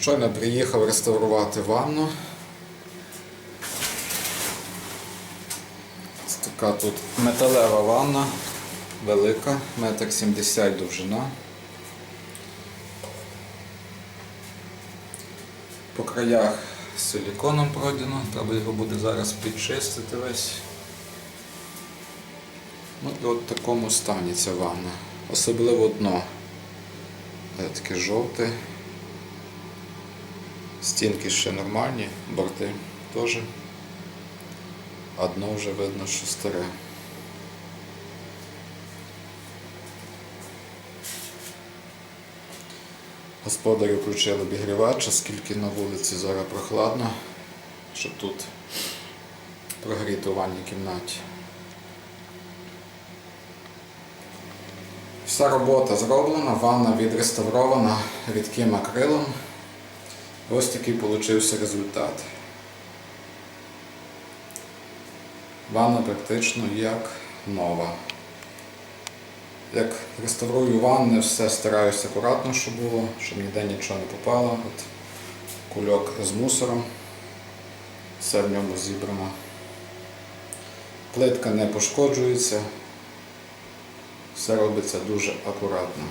Щойно приїхав реставрувати ванну. Ось така тут металева ванна, велика, метр 70 довжина. По краях силіконом пройдено, треба його буде зараз підчистити весь. Ну от в такому стані ця ванна. Особливо дно. Е, Таке жовте. Стінки ще нормальні, борти теж. А дно вже видно, що старе. Господарі включили обігрівач, оскільки на вулиці зараз прохладно, щоб тут прогріти у ванній кімнаті. Вся робота зроблена, ванна відреставрована рідким акрилом. Ось такий получився результат. Ванна практично як нова. Як реставрую ванни, все стараюся акуратно, щоб було, щоб ніде нічого не попало. От кульок з мусором, все в ньому зібрано. Плитка не пошкоджується, все робиться дуже акуратно.